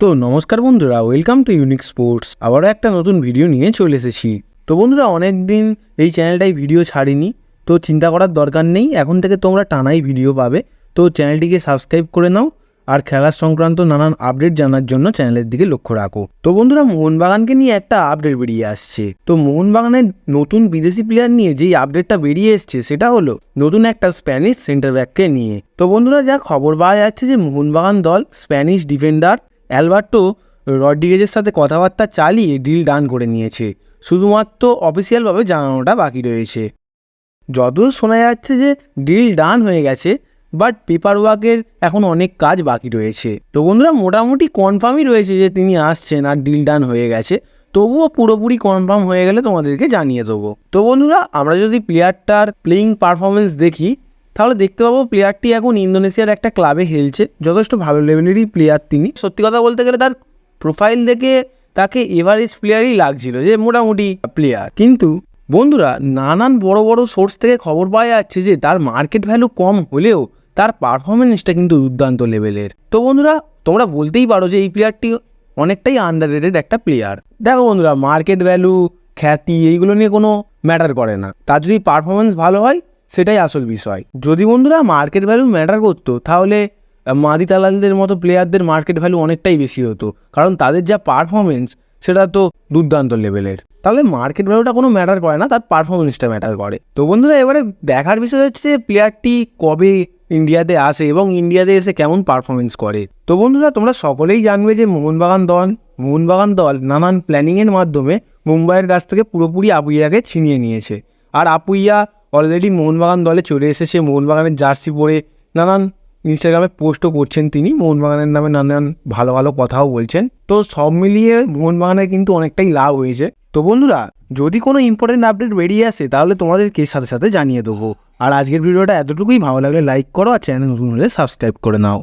তো নমস্কার বন্ধুরা ওয়েলকাম টু ইউনিক স্পোর্টস আবারও একটা নতুন ভিডিও নিয়ে চলে এসেছি। তো বন্ধুরা অনেক দিন এই চ্যানেলটাই ভিডিও ছাড়িনি, তো চিন্তা করার দরকার নেই। এখন থেকে তোমরা টানাই ভিডিও পাবে। তো চ্যানেলটিকে সাবস্ক্রাইব করে নাও আর খেলার সংক্রান্ত নানান আপডেট জানার জন্য চ্যানেলের দিকে লক্ষ্য রাখো। তো বন্ধুরা, মোহনবাগানকে নিয়ে একটা আপডেট বেরিয়ে আসছে। তো মোহনবাগানের নতুন বিদেশি প্লেয়ার নিয়ে যেই আপডেটটা বেরিয়ে এসছে, সেটা হলো নতুন একটা স্প্যানিশ সেন্টার ব্যাককে নিয়ে। তো বন্ধুরা, যা খবর পাওয়া যাচ্ছে যে মোহনবাগান দল স্প্যানিশ ডিফেন্ডার অ্যালবার্টো রড্রিগেজের সাথে কথাবার্তা চালিয়ে ডিল ডান করে নিয়েছে। শুধুমাত্র অফিসিয়ালভাবে জানানোটা বাকি রয়েছে। যতদূর শোনা যাচ্ছে যে ডিল ডান হয়ে গেছে, বাট পেপার ওয়ার্কের এখন অনেক কাজ বাকি রয়েছে। তো বন্ধুরা, মোটামুটি কনফার্মই রয়েছে যে তিনি আসছেন আর ডিল ডান হয়ে গেছে। তবুও পুরোপুরি কনফার্ম হয়ে গেলে তোমাদেরকে জানিয়ে দেবো। তো বন্ধুরা, আমরা যদি প্লেয়ারটার প্লেয়িং পারফরমেন্স দেখি তাহলে দেখতে পাবো প্লেয়ারটি এখন ইন্দোনেশিয়ার একটা ক্লাবে খেলছে, যথেষ্ট ভালো লেভেলেরই প্লেয়ার তিনি। সত্যি কথা বলতে গেলে তার প্রোফাইল দেখে তাকে এভারেজ প্লেয়ারই লাগছিল যে মোটামুটি প্লেয়ার কিন্তু বন্ধুরা, নানান বড় বড় সোর্স থেকে খবর পাওয়া যাচ্ছে যে তার মার্কেট ভ্যালু কম হলেও তার পারফরমেন্সটা কিন্তু দুর্দান্ত লেভেলের তো বন্ধুরা, তোমরা বলতেই পারো যে এই প্লেয়ারটি অনেকটাই আন্ডার একটা প্লেয়ার দেখো বন্ধুরা মার্কেট ভ্যালু খ্যাতি, এইগুলো নিয়ে কোনো ম্যাটার করে না। তার যদি পারফরমেন্স ভালো হয় সেটাই আসল বিষয়। যদি বন্ধুরা মার্কেট ভ্যালু ম্যাটার করতো, তাহলে মাদি তালালদের মতো প্লেয়ারদের মার্কেট ভ্যালু অনেকটাই বেশি হতো। কারণ তাদের যা পারফরমেন্স সেটা তো দুর্দান্ত লেভেলের তাহলে মার্কেট ভ্যালুটা কোনো ম্যাটার করে না, তার পারফরমেন্সটা ম্যাটার করে। তো বন্ধুরা, এবারে দেখার বিষয় হচ্ছে যে প্লেয়ারটি কবে ইন্ডিয়াতে আসে এবং ইন্ডিয়াতে এসে কেমন পারফরমেন্স করে। তো বন্ধুরা, তোমরা সকলেই জানবে যে মোহনবাগান দল মোহনবাগান দল নানান প্ল্যানিংয়ের মাধ্যমে মুম্বাইয়ের কাছ থেকে পুরোপুরি আপুইয়াকে ছিনিয়ে নিয়েছে। আর আপুইয়া অলরেডি মোহনবাগান দলে চলে এসেছে। মোহনবাগানের জার্সি পরে নানান ইনস্টাগ্রামে পোস্টও করছেন তিনি। মোহনবাগানের নামে নানান ভালো ভালো কথাও বলছেন। তো সব মিলিয়ে মোহনবাগানের কিন্তু অনেকটাই লাভ হয়েছে। তো বন্ধুরা, যদি কোনো ইম্পর্টেন্ট আপডেট বেরিয়ে আসে, তাহলে তোমাদেরকে সাথে সাথে জানিয়ে দেবো। আর আজকের ভিডিওটা এতটুকুই। ভালো লাগলে লাইক করো আর চ্যানেল নতুন হলে সাবস্ক্রাইব করে নাও।